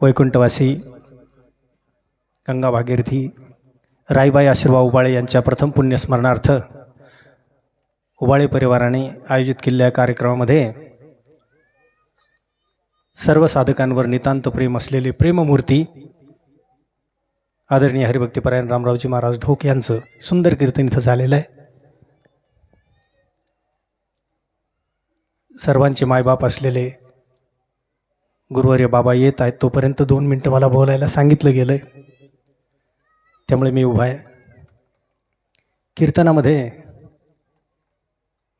वैकुंठवासी गंगा भागीरथी राईबाई आशीर्वा उबाळे यांच्या प्रथम पुण्यस्मरणार्थ उबाळे परिवाराने आयोजित केलेल्या कार्यक्रमामध्ये सर्व साधकांवर नितांत प्रेम असलेली प्रेममूर्ती आदरणीय हरिभक्तीपरायण रामरावजी महाराज ढोक यांचं सुंदर कीर्तन इथं झालेलं आहे. सर्वांचे मायबाप असलेले गुरुवारी बाबा येत आहेत तोपर्यंत दोन मिनटं मला बोलायला सांगितलं गेलं आहे त्यामुळे मी उभा आहे. कीर्तनामध्ये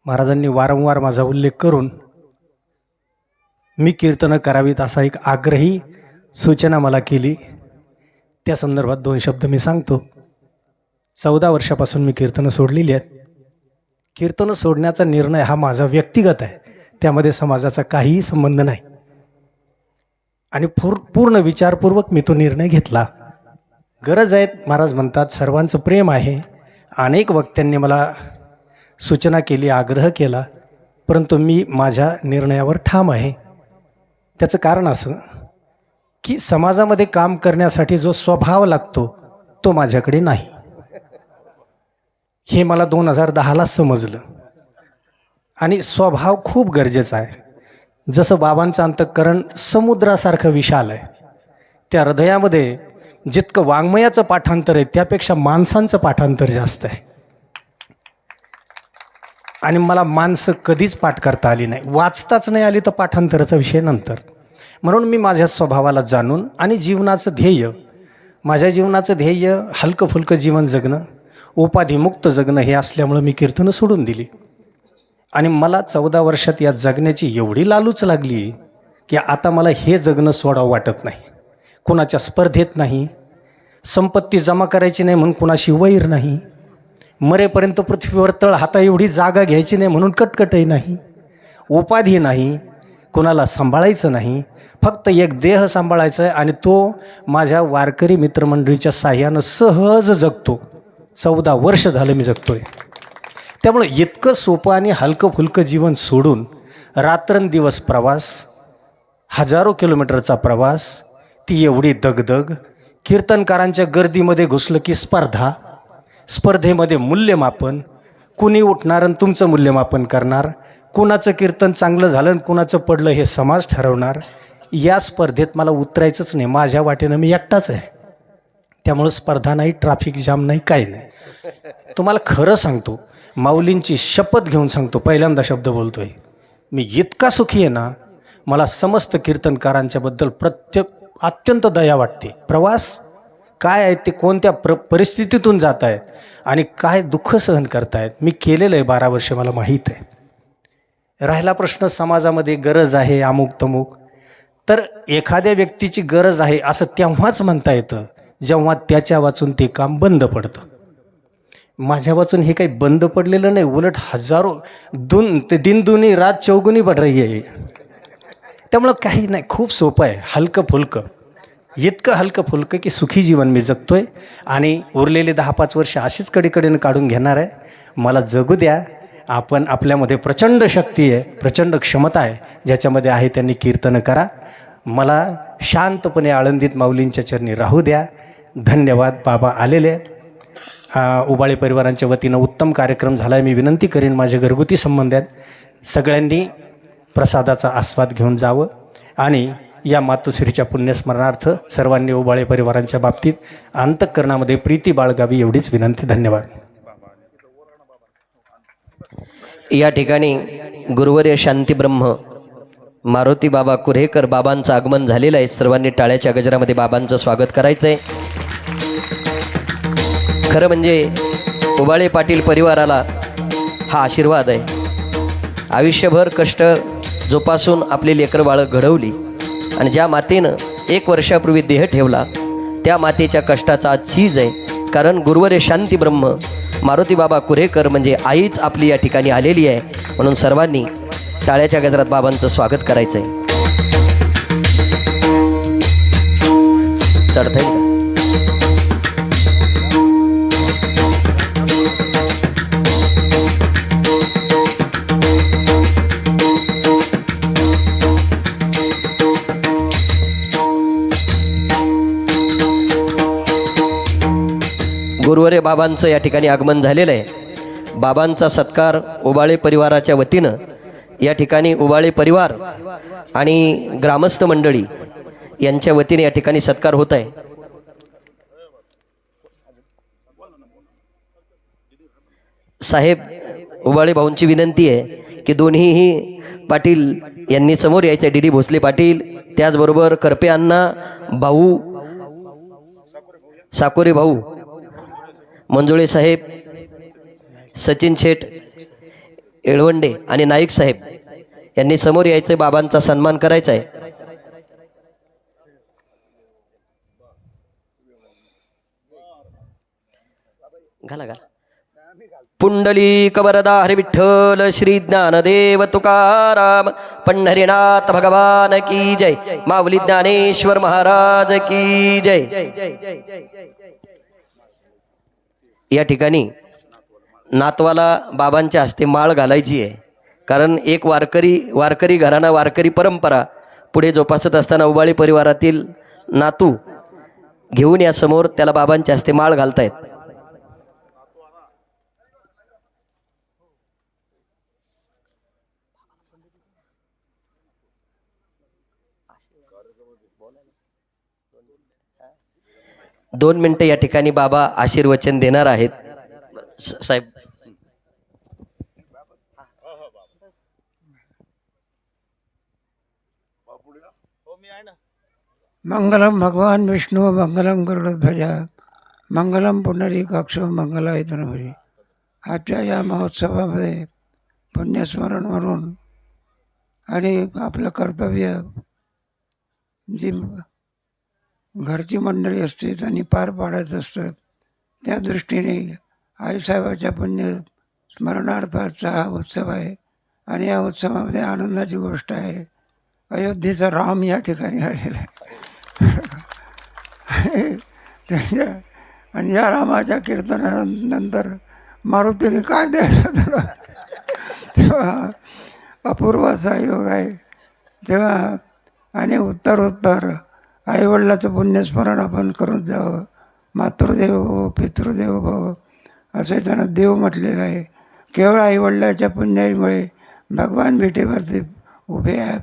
महाराजांनी वारंवार माझा उल्लेख करून मी कीर्तनं करावीत असा एक आग्रही सूचना मला केली. त्या संदर्भात दोन शब्द मी सांगतो. चौदा वर्षापासून मी कीर्तनं सोडलेली आहेत. कीर्तनं सोडण्याचा निर्णय हा माझा व्यक्तिगत आहे. त्यामध्ये समाजाचा काहीही संबंध नाही. आणि पूर पूर्ण विचारपूर्वक मी तो निर्णय घेतला. गरज आहेत महाराज म्हणतात सर्वांचं प्रेम आहे. अनेक वक्त्यांनी मला सूचना केली आग्रह केला परंतु मी माझ्या निर्णयावर ठाम आहे. त्याचं कारण असं की समाजामध्ये काम करण्यासाठी जो स्वभाव लागतो तो माझ्याकडे नाही. हे मला दोन हजार दहाला समजलं. आणि स्वभाव खूप गरजेचा आहे. जसं बाबांचं अंतःकरण समुद्रासारखं विशाल आहे त्या हृदयामध्ये जितकं वाङ्मयाचं पाठांतर आहे त्यापेक्षा माणसांचं पाठांतर जास्त आहे. आणि मला माणसं कधीच पाठ करता आली नाही. वाचताच नाही आली तर पाठांतराचा विषय नंतर. म्हणून मी माझ्या स्वभावाला जाणून आणि जीवनाचं ध्येय माझ्या जीवनाचं ध्येय हलकं फुलकं जीवन जगणं उपाधिमुक्त जगणं हे असल्यामुळं मी कीर्तनं सोडून दिली. आणि मला चौदा वर्षात या जगण्याची एवढी लालूच लागली की आता मला हे जगणं सोडावं वाटत नाही. कुणाच्या स्पर्धेत नाही संपत्ती जमा करायची नाही म्हणून कुणाशी वैर नाही मरेपर्यंत पृथ्वीवर तळ हाता एवढी जागा घ्यायची नाही म्हणून कटकटही नाही उपाधी नाही कुणाला सांभाळायचं नाही फक्त एक देह सांभाळायचा आहे आणि तो माझ्या वारकरी मित्रमंडळीच्या साह्यानं सहज जगतो. चौदा वर्ष झालं मी जगतोय. त्यामुळे इतकं सोपं आणि हलकं फुलकं जीवन सोडून रात्रंदिवस प्रवास हजारो किलोमीटरचा प्रवास ती एवढी दगदग कीर्तनकारांच्या गर्दीमध्ये घुसलं की स्पर्धा स्पर्धेमध्ये मूल्यमापन कुणी उठणार आणि तुमचं मूल्यमापन करणार कुणाचं कीर्तन चांगलं झालं आणि कुणाचं पडलं हे समाज ठरवणार या स्पर्धेत मला उतरायचंच नाही. माझ्या वाटेनं मी एकटाच आहे. त्यामुळं स्पर्धा नाही ट्रॅफिक जाम नाही काही नाही. तुम्हाला खरं सांगतो माऊलींची शपथ घेऊन सांगतो पहिल्यांदा शब्द बोलतोय. मी इतका सुखी आहे ना मला समस्त कीर्तनकारांच्याबद्दल प्रत्येक अत्यंत दया वाटते. प्रवास काय आहे ते कोणत्या प्र परिस्थितीतून जात आहेत आणि काय दुःख सहन करतायत मी केलेलं आहे बारा वर्ष मला माहीत आहे. राहिला प्रश्न समाजामध्ये गरज आहे अमुक तमुक. तर एखाद्या व्यक्तीची गरज आहे असं तेव्हाच म्हणता येतं जेव्हा त्याच्या वाचून ते काम बंद पडतं. माझ्या वाचून हे काही बंद पडलेलं नाही उलट हजारो दोन ते दिनदुनी रात चौगुनी पड रही आहे. त्यामुळं काही नाही खूप सोपं आहे. हलकं फुलकं. इतकं हलकं फुलकं की सुखी जीवन मी जगतो आहे आणि उरलेले दहा पाच वर्ष अशीच कडेकडेनं काढून घेणार आहे. मला जगू द्या. आपण आपल्यामध्ये प्रचंड शक्ती आहे प्रचंड क्षमता आहे. ज्याच्यामध्ये आहे त्यांनी कीर्तनं करा. मला शांतपणे आळंदीत माऊलींच्या चरणी राहू द्या. धन्यवाद. बाबा आलेले आहेत. उबाळे परिवारांच्या वतीनं उत्तम कार्यक्रम झाला आहे मी विनंती करेन माझे घरगुती संबंध आहेत सगळ्यांनी प्रसादाचा आस्वाद घेऊन जावं आणि या मातोश्रीच्या पुण्यस्मरणार्थ सर्वांनी उबाळे परिवारांच्या बाबतीत अंतःकरणामध्ये प्रीती बाळगावी एवढीच विनंती. धन्यवाद. या ठिकाणी गुरुवर्य शांतीब्रह्म मारुती बाबा कुरेकर बाबांचं आगमन झालेलं आहे. सर्वांनी टाळ्याच्या गजरामध्ये बाबांचं स्वागत करायचं आहे खरं म्हणजे उबाळे पाटील परिवाराला हा आशीर्वाद आहे. आयुष्यभर कष्ट जोपासून आपली लेकरं बाळं घडवली आणि ज्या मातेनं एक वर्षापूर्वी देह ठेवला त्या मातेच्या कष्टाचा आज चीज आहे. कारण गुरुवरे शांती ब्रह्म मारुती बाबा कुरेकर म्हणजे आईच आपली या ठिकाणी आलेली आहे. म्हणून सर्वांनी टाळ्याच्या गजरात बाबांचं स्वागत करायचं आहे चढता गुरुवरे बाबांचं या ठिकाणी आगमन झालेलं आहे. बाबांचा सत्कार उबाळे परिवाराच्या वतीनं या ठिकाणी उबाळे परिवार आणि ग्रामस्थ मंडळी यांच्या वतीने या ठिकाणी सत्कार होत आहे. साहेब उबाळे भाऊंची विनंती आहे की दोन्हीही पाटील यांनी समोर यायचं डी डी भोसले पाटील त्याचबरोबर करपे अण्णा भाऊ साकोरे भाऊ मंजुळे साहेब सचिन शेठ येळवंडे आणि नाईक साहेब यांनी समोर यायचं बाबांचा सन्मान करायचा आहे. घाला घाला. पुंडली कबरदा विठ्ठल श्री ज्ञानदेव तुकाराम पंढरीनाथ भगवान की जय माऊली ज्ञानेश्वर महाराज की जय. या ठिकाणी नातवाला बाबांच्या हस्ते माळ घालायची आहे. कारण एक वारकरी वारकरी घराणा वारकरी परंपरा पुढे जोपासत असताना उबाळी परिवारातील नातू घेऊन यासमोर त्याला बाबांच्या हस्ते माळ घालतायत. दोन मिनटं या ठिकाणी बाबा आशीर्वचन देणार आहेत. स- साहेब. मंगलम भगवान विष्णू मंगलम गरुडध्वज मंगलम पुंडरीकाक्ष मंगलायतनभरी आजच्या या महोत्सवामध्ये पुण्यस्मरण म्हणून आणि आपलं कर्तव्य जी घरची मंडळी असते त्यांनी पार पाडायचं असतं. त्या दृष्टीने आईसाहेबाच्या पुण्य स्मरणार्थाचा हा उत्सव आहे. आणि या उत्सवामध्ये आनंदाची गोष्ट आहे. अयोध्येचा राम या ठिकाणी आलेला आहे. त्याच्या आणि या रामाच्या कीर्तनानंतर मारुतीने काय द्यायचं तुला? तेव्हा अपूर्वाचा योग आहे. तेव्हा आणि उत्तरोत्तर आईवडिलाचं पुण्यस्मरण आपण करून जावं. मातृदेव भव पितृदेव भव असे त्यांना देव म्हटलेलं आहे. केवळ आईवडिलाच्या पुण्याईमुळे भगवान भेटीवरती उभे आहेत.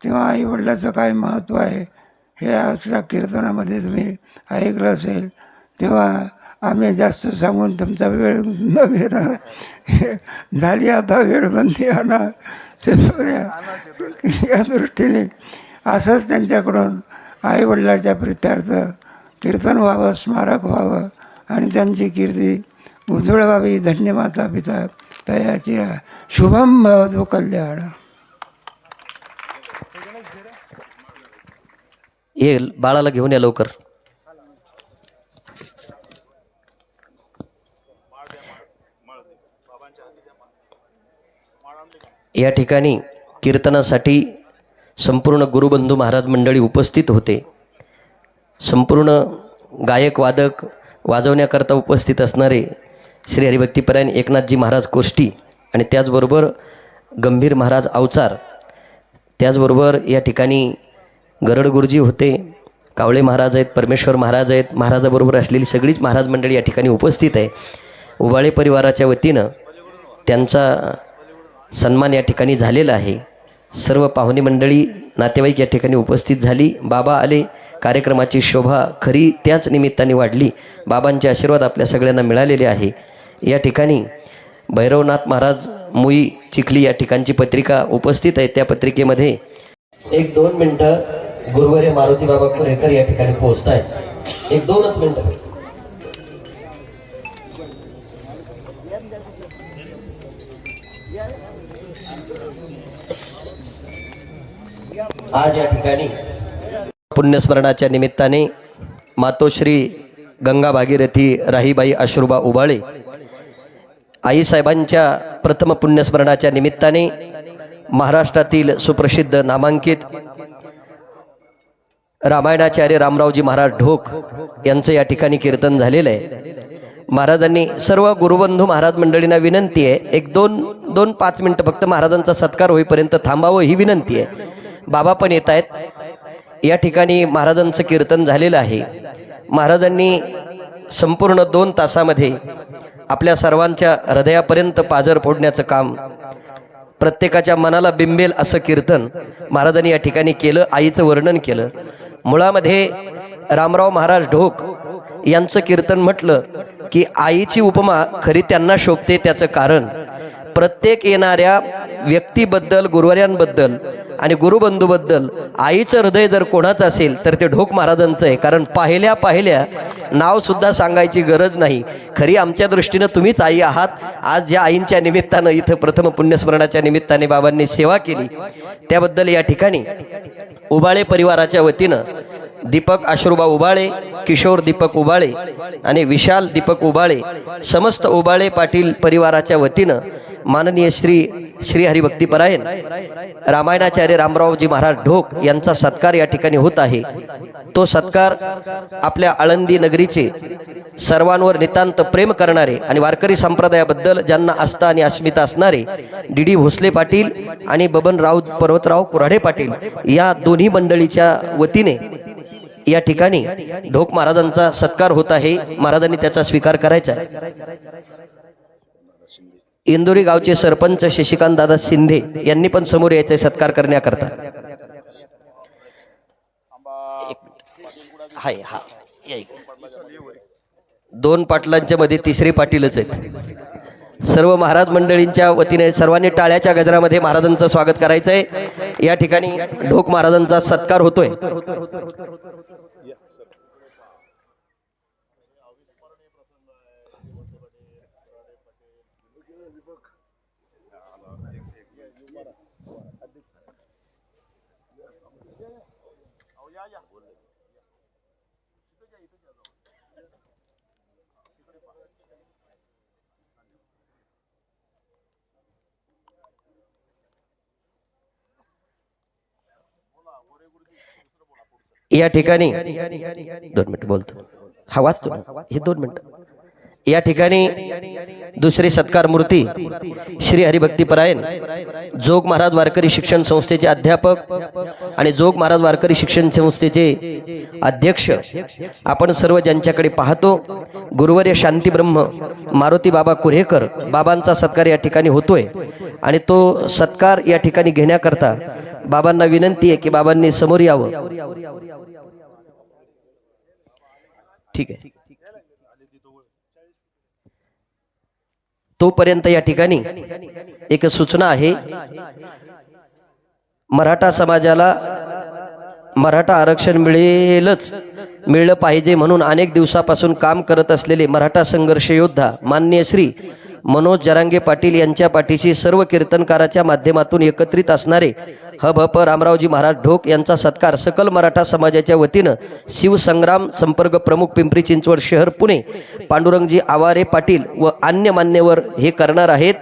तेव्हा आईवडिलाचं काय महत्त्व आहे हे आजच्या कीर्तनामध्ये तुम्ही ऐकलं असेल. तेव्हा आम्ही जास्त सांगून तुमचा वेळ न घेणार. झाली आता वेळबंदी आणा या दृष्टीने असंच त्यांच्याकडून आईवडिलाच्या प्रित्यार्थ कीर्तन व्हावं स्मारक व्हावं आणि त्यांची कीर्ती उजळ व्हावी. धन्य माता पिता तयाची शुभम भवतो कल्याण. ये बाळाला घेऊन या लवकर. या ठिकाणी कीर्तनासाठी संपूर्ण गुरुबंधू महाराज मंडळी उपस्थित होते. संपूर्ण गायक वादक वाजवण्याकरता उपस्थित असणारे श्री हरिभक्तीपरायण एकनाथजी महाराज कोष्टी आणि त्याचबरोबर गंभीर महाराज अवचार त्याचबरोबर या ठिकाणी गरड गुरुजी होते कावळे महाराज आहेत परमेश्वर महाराज आहेत महाराजाबरोबर असलेली सगळीच महाराज मंडळी या ठिकाणी उपस्थित आहे. उबाळे परिवाराच्या वतीनं त्यांचा सन्मान या ठिकाणी झालेला आहे. सर्व पाहुणे मंडळी नातेवाईक या ठिकाणी उपस्थित झाली. बाबा आले कार्यक्रमाची शोभा खरी त्याच निमित्ताने वाढली. बाबांचे आशीर्वाद आपल्या सगळ्यांना मिळालेले आहे. या ठिकाणी भैरवनाथ महाराज मुई चिखली या ठिकाणची पत्रिका उपस्थित आहे. त्या पत्रिकेमध्ये एक दोन मिनटं गुरुवारी मारुती बाबा कुरेकर या ठिकाणी पोहोचत आहेत एक दोनच मिनटं. आज या ठिकाणी पुण्यस्मरणाच्या निमित्ताने मातोश्री गंगा भागीरथी राहीबाई अश्रुबा उबाळे आईसाहेबांच्या प्रथम पुण्यस्मरणाच्या निमित्ताने महाराष्ट्रातील सुप्रसिद्ध नामांकित रामायणाचार्य रामरावजी महाराज ढोक यांचं या ठिकाणी कीर्तन झालेलं आहे. महाराजांनी सर्व गुरुबंधू महाराज मंडळींना विनंती आहे एक दोन दोन पाच मिनटं फक्त महाराजांचा सत्कार होईपर्यंत थांबावं ही विनंती आहे. बाबा पण येत आहेत. या ठिकाणी महाराजांचं कीर्तन झालेलं आहे. महाराजांनी संपूर्ण दोन तासामध्ये आपल्या सर्वांच्या हृदयापर्यंत पाजर फोडण्याचं काम प्रत्येकाच्या मनाला बिंबेल असं कीर्तन महाराजांनी या ठिकाणी केलं आईचं वर्णन केलं. मुळामध्ये रामराव महाराज ढोक यांचं कीर्तन म्हटलं की आईची उपमा खरी त्यांना शोभते त्याचं कारण प्रत्येक येणाऱ्या व्यक्तीबद्दल गुरुवर्यांबद्दल आणि गुरुबंधूबद्दल आईचं हृदय जर कोणाचं असेल तर ते ढोक महाराजांचं आहे. कारण पाहिल्या पाहिल्या नावसुद्धा सांगायची गरज नाही. खरी आमच्या दृष्टीनं तुम्हीच आई आहात. आज ज्या आईंच्या निमित्तानं इथं प्रथम पुण्यस्मरणाच्या निमित्ताने बाबांनी सेवा केली. त्याबद्दल या ठिकाणी उबाळे परिवाराच्या वतीनं दीपक आश्रुबा उबाळे किशोर दीपक उबाळे आणि विशाल दीपक उबाळे समस्त उबाळे पाटील परिवाराच्या वतीनं माननीय श्री श्री हरिभक्तीपरायण रामायणाचार्य रामरावजी महाराज ढोक यांचा सत्कार या ठिकाणी होत आहे. तो सत्कार आपल्या आळंदी नगरीचे सर्वांवर नितांत प्रेम करणारे आणि वारकरी संप्रदायाबद्दल ज्यांना आस्था आणि अस्मिता असणारे डी डी भोसले पाटील आणि बबनराव पर्वतराव कुऱ्हाडे पाटील या दोन्ही मंडळीच्या वतीने या ठिकाणी ढोक महाराजांचा सत्कार होत आहे. महाराजांनी त्याचा स्वीकार करायचा इंदोरी गावचे सरपंच शशिकांत दादा शिंदे यांनी पण समोर यायचे सत्कार करण्याकरता. हाय हा. दोन पाटलांच्या मध्ये तिसरे पाटीलच आहेत. सर्व महाराज मंडळींच्या वतीने सर्वांनी टाळ्याच्या गजरामध्ये महाराजांचं स्वागत करायचं आहे या ठिकाणी ढोक महाराजांचा सत्कार होतोय. या ठिकाणी दोन मिनिट बोलतो. हा वाचतो हे दोन मिनिट. या ठिकाणी दुसरी सत्कार मूर्ती श्री हरिभक्तीपरायण जोग महाराज वारकरी शिक्षण संस्थेचे अध्यापक आणि जोग महाराज वारकरी शिक्षण संस्थेचे अध्यक्ष. आपण सर्व ज्यांच्याकडे पाहतो गुरुवर्य शांती ब्रह्म मारुती बाबा कुरेकर बाबांचा सत्कार या ठिकाणी होतोय आणि तो सत्कार या ठिकाणी घेण्याकरता बाबांना विनंती आहे की बाबांनी समोर यावं. ठीक आहे. तोपर्यंत या ठिकाणी एक सूचना आहे. मराठा समाजाला मराठा आरक्षण मिळेलच मिळलं पाहिजे म्हणून अनेक दिवसापासून काम करत असलेले मराठा संघर्ष योद्धा मान्य श्री मनोज जरांगे पाटील यांच्या पाठीशी सर्व कीर्तनकाराच्या माध्यमातून एकत्रित असणारे हभप रामरावजी महाराज ढोक यांचा सत्कार सकल मराठा समाजाच्या वतीनं शिवसंग्राम संपर्क प्रमुख पिंपरी चिंचवड शहर पुणे पांडुरंगजी आवारे पाटील व अन्य मान्यवर हे करणार आहेत.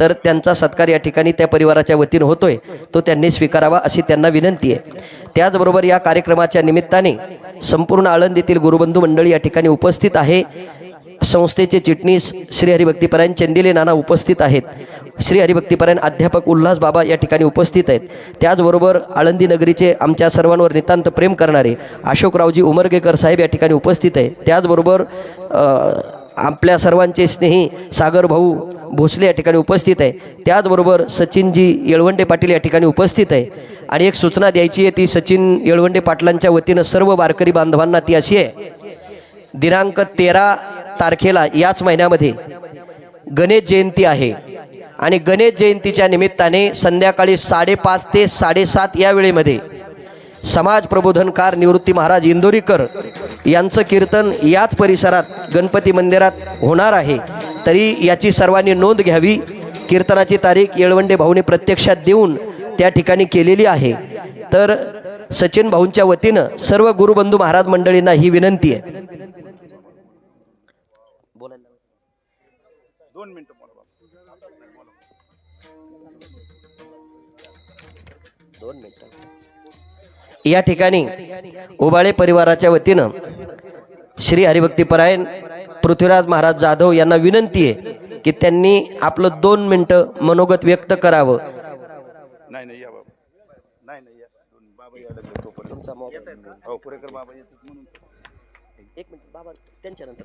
तर त्यांचा सत्कार या ठिकाणी त्या परिवाराच्या वतीनं होतोय. तो त्यांनी स्वीकारावा अशी त्यांना विनंती आहे. त्याचबरोबर या कार्यक्रमाच्या निमित्ताने संपूर्ण आळंदीतील गुरुबंधू मंडळी या ठिकाणी उपस्थित आहे. संस्थेचे चिटणीस श्री हरिभक्तीपरायण चंदिले नाना उपस्थित आहेत. श्री हरिभक्तीपरायण अध्यापक उल्हास बाबा या ठिकाणी उपस्थित आहेत. त्याचबरोबर आळंदी नगरीचे आमच्या सर्वांवर नितांत प्रेम करणारे अशोकरावजी उमरगेकर साहेब या ठिकाणी उपस्थित आहे त्याचबरोबर आपल्या सर्वांचे स्नेही सागर भाऊ भोसले या ठिकाणी उपस्थित आहे त्याचबरोबर सचिनजी येळवंडे पाटील या ठिकाणी उपस्थित आहे आणि एक सूचना द्यायची आहे ती सचिन येळवंडे पाटलांच्या वतीनं सर्व वारकरी बांधवांना ती अशी आहे. दिनांक तेरा तारखेला याच महिन्यामध्ये गणेश जयंती आहे. आणि गणेश जयंतीच्या निमित्ताने संध्याकाळी साडेपाच ते साडेसात या वेळेमध्ये समाज प्रबोधनकार निवृत्ती महाराज इंदोरीकर यांचं कीर्तन याच परिसरात गणपती मंदिरात होणार आहे. तरी याची सर्वांनी नोंद घ्यावी. कीर्तनाची तारीख येळवंडे भाऊने प्रत्यक्षात देऊन त्या ठिकाणी केलेली आहे. तर सचिन भाऊंच्या वतीनं सर्व गुरुबंधू महाराज मंडळींना ही विनंती आहे. दोन मिनिटं या ठिकाणी उबाळे परिवाराच्या वतीनं श्री हरिभक्तीपरायण पृथ्वीराज महाराज जाधव यांना विनंती आहे की त्यांनी आपलं दोन मिनिटं मनोगत व्यक्त करावं. नाही नाही या बाबा. नाही नाही या. दोन बाबा यायला लागले तोपर्यंत. हो पुरेकर बाबा येतात म्हणून. एक मिनिट बाबा त्यांच्यानंतर.